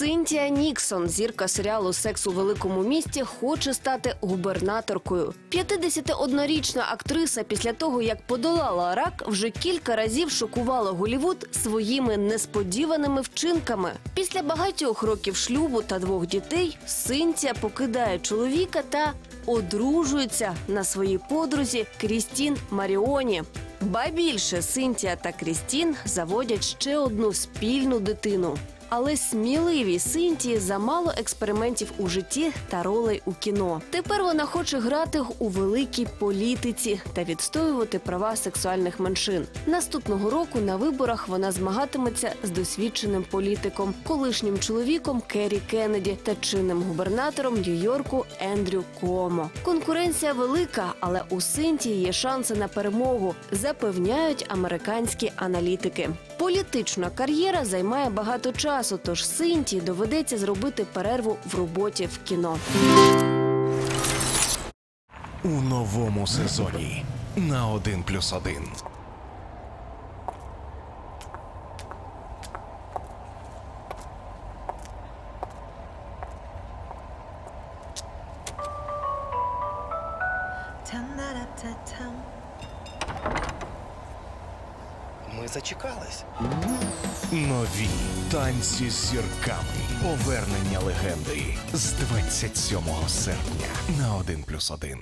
Синтія Ніксон, зірка серіалу Секс у великому місті, хоче стати губернаторкою. 51-річна актриса після того, як подолала рак, вже кілька разів шокувала Голівуд своїми несподіваними вчинками. Після багатьох років шлюбу та двох дітей Синтія покидає чоловіка та одружується на своїй подрузі Крістін Маріоні. Ба більше Синтія та Крістін заводять ще одну спільну дитину. Але сміливій Синтії замало експериментів у житті та ролей у кіно. Тепер вона хоче грати у великій політиці та відстоювати права сексуальних меншин. Наступного року на виборах вона змагатиметься з досвідченим політиком, колишнім чоловіком Керрі Кеннеді та чинним губернатором Нью-Йорку Ендрю Куомо. Конкуренція велика, але у Синтії є шанси на перемогу, запевняють американські аналітики. Політична кар'єра займає багато часу, тож Синтії доведеться зробити перерву в роботі в кіно. у новому сезоні на 1 плюс 1. Зачекались. Нові танці з зірками. Повернення легенди з 27 серпня на 1 плюс 1.